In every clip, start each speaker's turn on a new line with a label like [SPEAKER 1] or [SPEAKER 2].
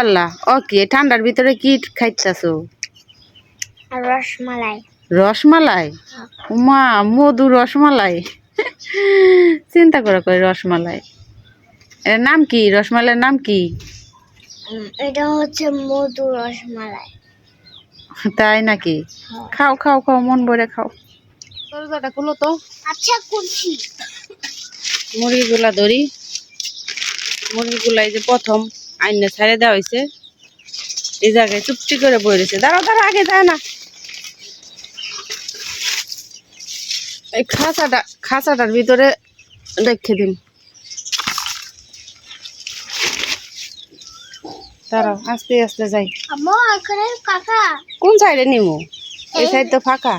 [SPEAKER 1] আল্লাহ ওকে ঠান্ডার ভিতরে কি খাইতেছো?
[SPEAKER 2] রসমালাই।
[SPEAKER 1] রসমালাই? মা মধু রসমালাই? চিন্তা করে কই রসমালাই। এর নাম কি? রসমালাইয়ের নাম কি?
[SPEAKER 2] এটা হচ্ছে মধু রসমালাই।
[SPEAKER 1] তাই নাকি?
[SPEAKER 2] হ্যাঁ।
[SPEAKER 1] খাও খাও খাও মন ভরে খাও। দরজাটা খুলো তো।
[SPEAKER 2] আচ্ছা করছি
[SPEAKER 1] মুরগিগুলা ধরি। মুরগিগুলা এই যে প্রথম। আইনে ছাড়ে দেওয়া হয়েছে এই জায়গায় চুপটি করে বই রয়েছে। দাঁড়াও দাঁড়াও আগে যায় না। এই খাঁচাটা খাঁচাটার ভিতরে রেখে দিন। দাঁড়াও আস্তে আস্তে যাই। কোন সাইডে নিমু? এই সাইড তো ফাঁকা।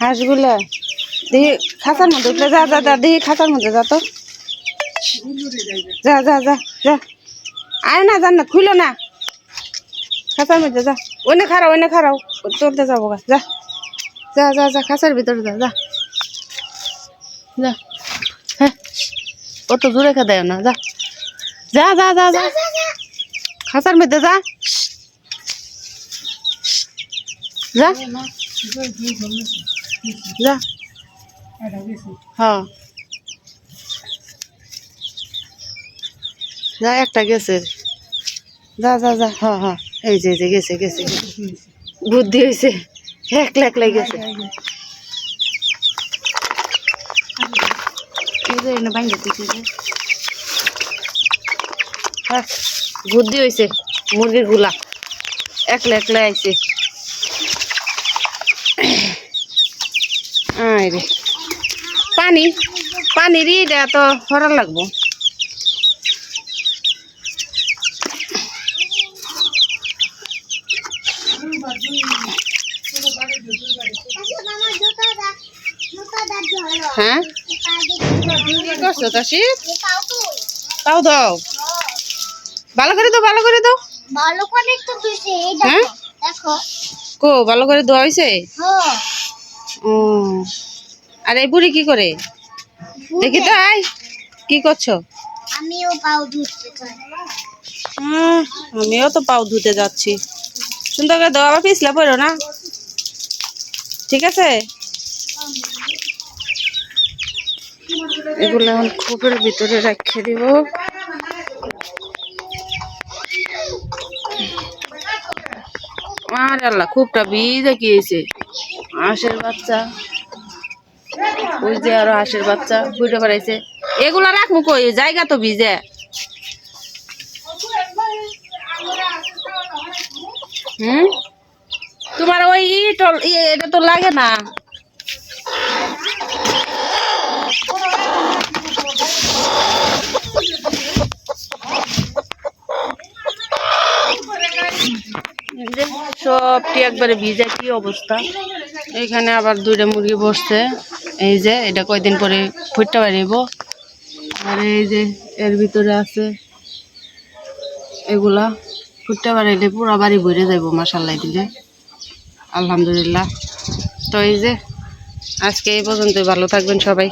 [SPEAKER 1] হাঁসগুলা? দেখি খাঁচার মধ্যে উঠলে, যা যা যা দেখি খাঁচার মধ্যে যা তো। যা যা যা যা। আয় না জান না খুলো না। খাঁচার মধ্যে যা। ওইনে খারাও ওইনে খারাও চলতে যাব গা, যা। যা যা যা খাঁচার ভিতরে যা যা। যা। হ্যাঁ অত জোরে খা দেয় না, যা। যা যা যা যা। খাঁচার মধ্যে যা। যা। যা। হ্যাঁ। যা একটা গেছে। যা যা যা হ্যাঁ হ্যাঁ। এই যে এই যে গেছে গেছে গেছে। বুদ্ধি হয়েছে একলা একলাই গেছে। এই যে এনে বাইন্দে দিছে যে। হ্যাঁ, বুদ্ধি হয়েছে মুরগিরগুলা। একলা একলা আইছে। আয় রে। পানি পানির ইটা তো হরার লাগবো। হ্যাঁ? করছ তাসি? তাও দাও। ভালো করে দাও ভালো করে দাও।
[SPEAKER 2] ভালো করে তো দিছে
[SPEAKER 1] হ্যাঁ?
[SPEAKER 2] দেখো দেখো
[SPEAKER 1] কো ভালো করে
[SPEAKER 2] হ্যাঁ।
[SPEAKER 1] ও। আর এই বুড়ি কি করে? দেখি তো আয়। কি করছ?
[SPEAKER 2] আমিও পাও ধুতে
[SPEAKER 1] আমিও তো পাও ধুতে যাচ্ছি। সুন্দর করে দাও আবার পিছলা পড়ো না। ঠিক আছে? এগুলো এখন খোপের ভিতরে রেখে দিব। আর আল্লাহ খুবটা ভিজে গিয়েছে। হাঁসের বাচ্চা। যে আরও হাঁসের বাচ্চা বুঝতে পারাইছে এগুলা রাখব কই জায়গা তো ভিজে। হুম? তোমার ওই ইয়ে এটা তো লাগে না। সবটি একবারে ভিজে, কি অবস্থা? এখানে আবার দুইটা মুরগি বসছে। এই যে, এটা কয়দিন পরে ফুটতে পারিব? আর এই যে, এর ভিতরে আছে এগুলা। ফুটতে পারাইলে পুরা বাড়ি ভরে যাইব মাসাল্লাই দিলে আলহামদুলিল্লাহ। তো এই যে, আজকে এই পর্যন্ত ভালো থাকবেন সবাই।